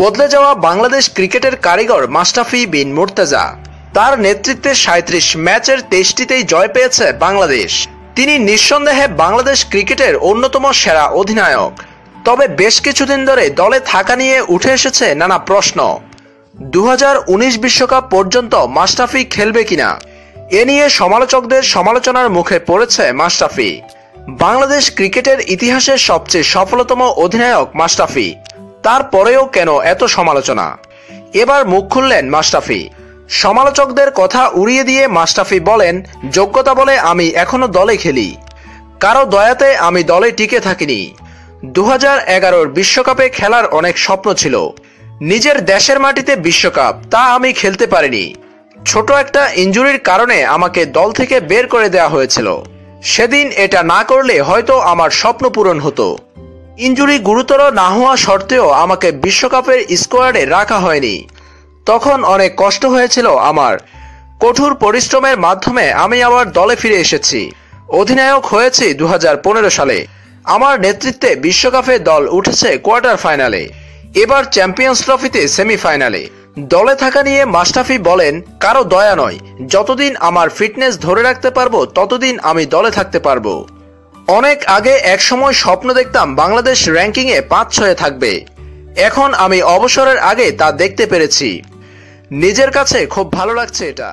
বদলে যাওয়া বাংলাদেশ ক্রিকেটের কারিগর মাস্টাফি বিন মুর্তেজা। তার নেতৃত্বে সাঁত্রিশ ম্যাচের তেইশটিতেই জয় পেয়েছে বাংলাদেশ। তিনি নিঃসন্দেহে বাংলাদেশ ক্রিকেটের অন্যতম সেরা অধিনায়ক। তবে বেশ কিছুদিন ধরে দলে থাকা নিয়ে উঠে এসেছে নানা প্রশ্ন। দু বিশ্বকাপ পর্যন্ত মাস্টাফি খেলবে কিনা? এ নিয়ে সমালোচকদের সমালোচনার মুখে পড়েছে মাস্টাফি বাংলাদেশ ক্রিকেটের ইতিহাসের সবচেয়ে সফলতম অধিনায়ক মাস্টাফি তারপরেও কেন এত সমালোচনা? এবার মুখ খুললেন মাস্টাফি সমালোচকদের কথা উড়িয়ে দিয়ে মাস্টাফি বলেন, যোগ্যতা বলে আমি এখনও দলে খেলি। কারও দয়াতে আমি দলে টিকে থাকিনি। দু হাজার বিশ্বকাপে খেলার অনেক স্বপ্ন ছিল। নিজের দেশের মাটিতে বিশ্বকাপ, তা আমি খেলতে পারিনি। ছোট একটা ইঞ্জুরির কারণে আমাকে দল থেকে বের করে দেওয়া হয়েছিল। সেদিন এটা না করলে হয়তো আমার স্বপ্ন পূরণ হতো। ইঞ্জুরি গুরুতর না হওয়া সত্ত্বেও আমাকে বিশ্বকাপের স্কোয়াডে রাখা হয়নি। তখন অনেক কষ্ট হয়েছিল আমার। কঠোর পরিশ্রমের মাধ্যমে আমি আবার দলে ফিরে এসেছি। অধিনায়ক হয়েছি দু হাজার পনেরো সালে। আমার নেতৃত্বে বিশ্বকাপে দল উঠেছে কোয়ার্টার ফাইনালে। এবার চ্যাম্পিয়ন্স ট্রফিতে সেমিফাইনালে। দলে থাকা নিয়ে মাস্টাফি বলেন, কারও দয়া নয়। যতদিন আমার ফিটনেস ধরে রাখতে পারব, ততদিন আমি দলে থাকতে পারব। অনেক আগে একসময় স্বপ্ন দেখতাম বাংলাদেশ র্যাঙ্কিংয়ে পাঁচ ছয়ে থাকবে। এখন আমি অবসরের আগে তা দেখতে পেরেছি। নিজের কাছে খুব ভালো লাগছে এটা।